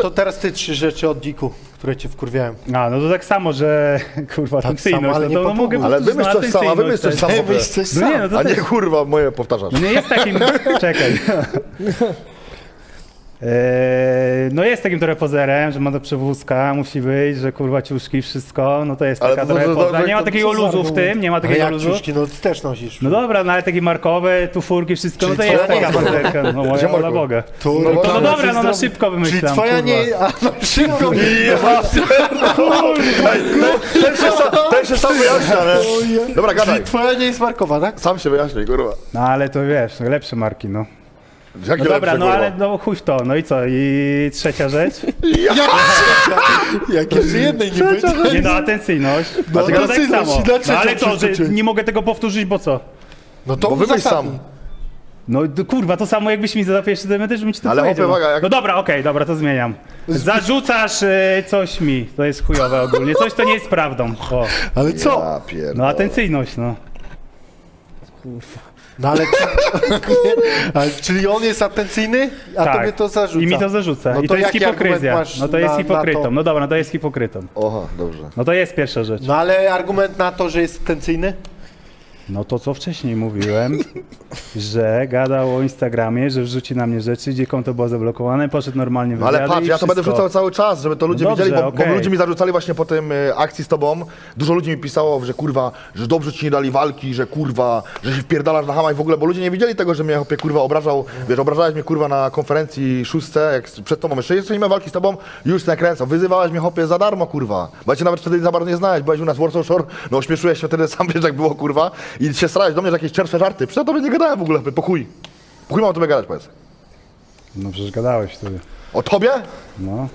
To teraz ty trzy rzeczy od Diku, które cię wkurwiają. A, no to tak samo, że kurwa, Tak samo, ale no nie to no, mogę Ale wymyśl coś sama, atencyjność wymyśl coś sama. Wymyśl coś No nie, sam. no to A nie też, kurwa, moje powtarzasz. no nie jest takim, czekaj. Eee, no jest takim trochę pozerem, że ma do przewózka, musi być, że kurwa ciuszki, wszystko, no to jest Ale taka to- to- trochę to- poza. Nie ma takiego luzu w tym, nie ma takiego jak luzu. ciuszki, no ty też nosisz. No dobra, no ale takie markowe, tu furki, wszystko, no to Czyli jest twoja taka pozerka, no moja wola Boga. Tu, No To no Dobra, no na zrobi- szybko Czyli wymyślam, twoja kurwa. nie... A, no szybko Ten się, sam, ten się sam wyjaśnia? Dobra, gadaj. Czyli twoja nie jest markowa, tak? Sam się wyjaśnij, kurwa. No ale to wiesz, lepsze marki, no. Jakie No dobra, no kurwa? ale no chuj w to, no i co? I trzecia rzecz? Jak jeszcze jednej nie będzie. Nie no, atencyjność. No, to tak samo. No ale to, że nie mogę tego powtórzyć, bo co? No to wymyśl sam. No kurwa, to samo jakbyś mi zadał pierwszy temat, też bym ci to Ale powiedział. uwaga, jak- No dobra, okej, dobra, to zmieniam. Zarzucasz e, coś mi, to jest chujowe ogólnie, coś to nie jest prawdą. O. Ale co? Ja. No atencyjność, no. No ale, ale... Czyli on jest atencyjny, a tak. tobie to zarzuca. I mi to zarzuca. No I to to jest hipokryzja. No to jest na- hipokrytą. to? No dobra, no to jest hipokrytą. Oha, dobrze. No to jest pierwsza rzecz. No ale argument na to, że jest atencyjny? No to co wcześniej mówiłem, że gadał o Instagramie, że wrzuci na mnie rzeczy, gdzie konto było zablokowane, poszedł normalnie w No ale patrz, ja to będę wrzucał cały czas, żeby to ludzie No dobrze, widzieli, bo, bo okej. ludzie mi zarzucali właśnie po tym y, akcji z tobą. Dużo ludzi mi pisało, że kurwa, że dobrze ci nie dali walki, że kurwa, że się wpierdalasz na hama i w ogóle, bo ludzie nie widzieli tego, że mnie chłopie kurwa obrażał, wiesz, obrażałeś mnie kurwa na konferencji szóstce, jak przed tobą, jeszcze, jeszcze nie miałem walki z tobą, już nakręcał. Wyzywałeś mnie chłopie za darmo, kurwa. Bo ja cię nawet wtedy za bardzo nie znałeś, byłeś u nas w Warsaw Shore, no ośmieszyłeś się wtedy, sam wiesz jak było, kurwa, i się starałeś do mnie, że jakieś czerwsze żarty. Przecież ja tobie nie gadałem w ogóle, chłopie, po chuj. Po chuj mam o tobie gadać, powiedz. No przecież gadałeś wtedy. O tobie? No.